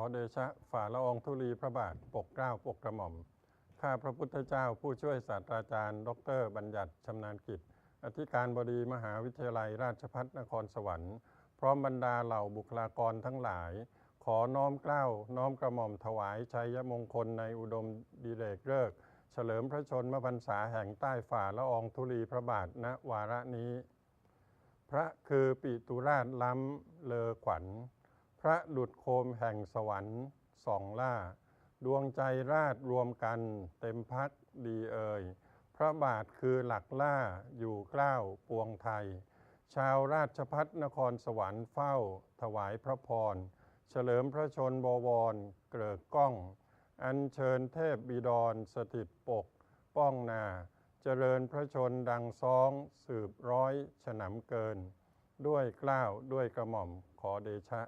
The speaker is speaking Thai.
อเดชะฝ่าละอองธุลีพระบาทปกเกล้าปกกระหม่อม ข้าพระพุทธเจ้าผู้ช่วยศาสตราจารย์ ดร บัญญัติชำนาญกิจ อธิการบดีมหาวิทยาลัยราชภัฏนครสวรรค์ พร้อมบรรดาเหล่าบุคลากรทั้งหลาย ขอน้อมเกล้า น้อมกระหม่อมถวายชัยมงคลในอุดมดีเลกเลิกเฉลิมพระชนมพรรษาแห่งใต้ฝ่าละอองธุลีพระบาทณวาระนี้ พระคือปิตุราชล้ำเลอขวัญ พระหลุดโคมแห่งสวรรค์สองล่า ดวงใจราชรวมกัน เต็มพักดีเอ่ยพระบาทคือหลักล่าอยู่เกล้าวปวงไทย ชาวราชพัฒนครสวรรค์เฝ้า ถวายพระพร เฉลิมพระชนบวร เกริกก้อง อัญเชิญเทพบิดรสถิตปก ป้องนา เจริญพระชนดังซ้องสืบร้อยฉนำเกิน ด้วยเกล้าวด้วยกระหม่อมขอเดชะ